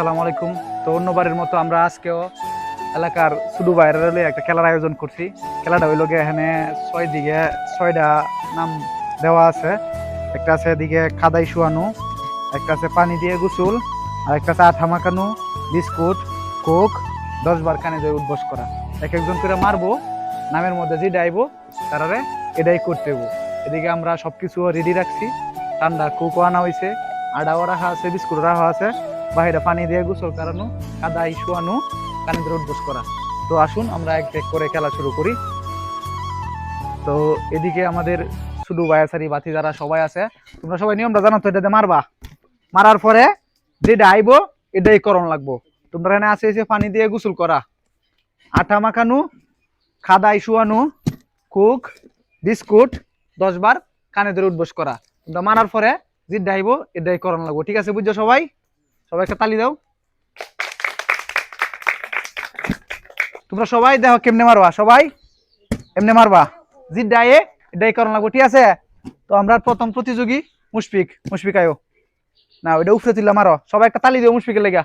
আসসালামু আলাইকুম। তো অন্যবারের মতো আমরা আজকেও এলাকার শুধু বাইরের হলে একটা খেলার আয়োজন করছি। খেলাটা হইল গিয়ে এখানে ছয় দিকে ছয়টা নাম দেওয়া আছে। একটা আছে এদিকে খাদাই শুয়ানো, একটা আছে পানি দিয়ে গোসল, আর একটা আছে আঠা মাখানো, বিস্কুট, কোক, দশ বার কানে দিয়ে উদ্বস করা। এক একজন করে মারবো, নামের মধ্যে যে ডাইবো তারারে এটাই করতে এদিকে আমরা সবকিছু রেডি রাখছি। ঠান্ডা কোকও আনা হয়েছে আডাও রাখা আছে, বিস্কুট রাখা আছে। বাইরে পানি দিয়ে গোসল করানো কাদাই শোয়ানো কানে ধরে উদ্বোস করা। তো আসুন, আমরা এক এক করে খেলা শুরু করি। তো এদিকে আমাদের শুধু বায়াসারি বাতি যারা সবাই আছে, তোমরা সবাই নিয়মটা জানো তো, এটাতে মারবা? মারার পরে যেটা আইবো, এটাই করণ লাগবো। তোমরা এখানে আছে এসে পানি দিয়ে গোসল করা। আটা মাখানো খাদাই শুয়ানো কুক, বিস্কুট, দশ বার কানে ধরে উদ্বোস করা। তোমরা মারার পরে যেটা আইবো, এটাই করণ লাগবো। ঠিক আছে, বুঝছ সবাই? সবাই একটা তালি দাও। তোমরা সবাই দেখো কেমনে মারবা, সবাই? এমনি মারবা? জি ডায়ে এটাই করণ লাগবো, ঠিক আছে? তো আমরা প্রথম প্রতিযোগী মুশফিক মুশফিক আয়ো। না, ওইটা উফরে তুললা মারো। সবাই একটা তালি দিও মুশফিকের লেগা।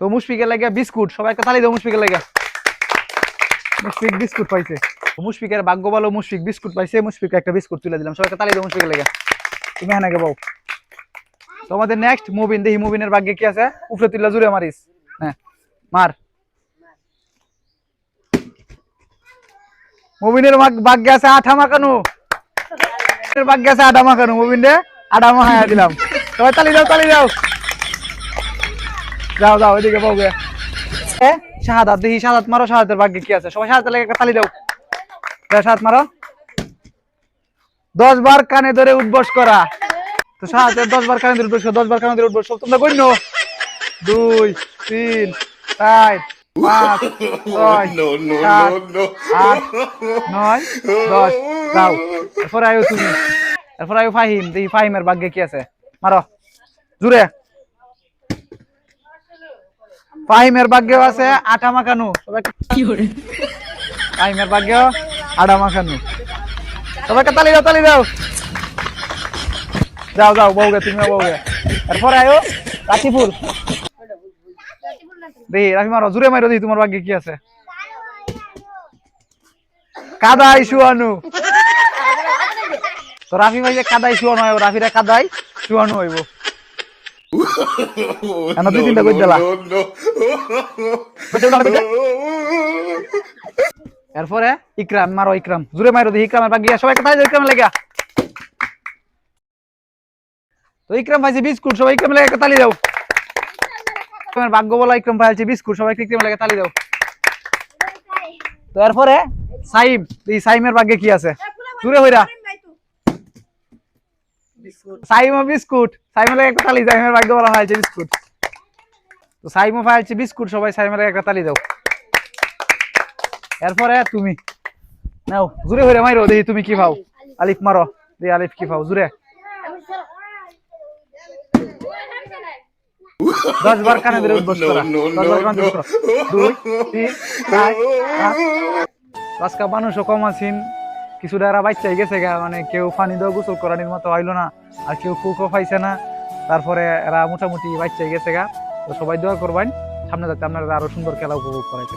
তো মুশফিকের লেগে বিস্কুট, সবাই একটা তালি দিও মুশফিকের লেগা। মুশফিক বিস্কুট পাইছে। মুশফিকের ভাগ্য ভালো মুশফিক বিস্কুট পাইছে মুশফিক একটা বিস্কুট তুলে দিলাম। সবাই একটা তালি দিও মুশফিকের লেগা। তুমি হ্যাঁ নাকি বউ তোমাদের নেক্সট মুবিন দেখি মুবিনের ভাগ্যে কি আছে? উফরে তুললা জুড়ে মারিস। হ্যাঁ মার। মুবিনের ভাগ্যে আছে আঠা মাখানো। ভাগ্যে আছে আডা মাখানো। মুবিন রে আডা মাখায়া দিলাম। সবাই তালি দাও তালি দাও। যাও যাও, এদিকে এ, শাহাদাত, দেখি শাহাদাত মারো, শাহাদাতের ভাগ্যে কি আছে? সবাই শাহাদাতের লেগে তালি দাও। যাও শাহাদাত মারো। দশ বার কানে ধরে উদ্বস করা। তো শাহাদাতের দশ বার কানে উদ্বস দশ বার কানে উদ্বস সব তোমরা গণ্য? দুই তিন চার পাঁচ ছয় সাত. আট নয় দশ। যাও এরপর আয়ো তুমি। এরপর আয়ো ফাহিম দেখি ফাহিমের ভাগ্যে কি আছে। মারো। জুড়ে। ফাহিমের ভাগ্যেও আছে আটা মাখানো। সবাই ফাহিমের ভাগ্যেও আটা মাখানো। সবাইকে তালি দাও তালি দাও। যাও যাও বউগে তুমিও বউগে এরপর আয়ো রাখিপুর দেখি রাখি মারো, জুড়ে মারো দেখি তোমার ভাগ্যে কি আছে? কাদাই শুয়ানু তো রাফি ভাই যে কাদাই শুয়ানো হইব রাফিরা কাদাই শুয়ানো হইব। কেন দুই তিনটা কই দিলা। এরপরে ইকরাম, মারো ইকরাম। জুড়ে মারো দেখি ইকরামের বাগিয়া সবাই কাদাই দাও ইকরাম লেগা। বিস্কুট সবাই লেগা তালি দাও। তোমার ভাগ্য বলা ভাই আছে, বিস্কুট সবাই লেগা তালি দাও। সাইম, এই সাইমের ভাগ্যে কি আছে? জুড়ে হইরা। সাইমো বিস্কুট লাগে একটা তালি সাইমের ভাগ্য বলা হয়েছে বিস্কুট। তো সাইমো ফাইছে বিস্কুট সবাই সাইমের লাগে তালি দাও। এরপরে তুমি। নাও জুড়ে হইরা মাইরো, দেখি তুমি কি ভাও। আলিফ মারো, দেখি আলিফ কি পাও জুড়ে দশ বার কানে ধরে উদ্বোস করা দশ বার কানে ধরে। দুই তিন চার আজকে মানুষও কম আছেন। কিছুটা এরা বাচ্চাই গেছে গা মানে কেউ পানি দেওয়া গোসল করানির মতো হইল না আর কেউ কুকও পাইছে না। তারপরে এরা মোটামুটি বাচ্চাই গেছে গা। তো সবাই দোয়া করবেন সামনে যাতে আপনারা আরও সুন্দর খেলা উপভোগ করাইতে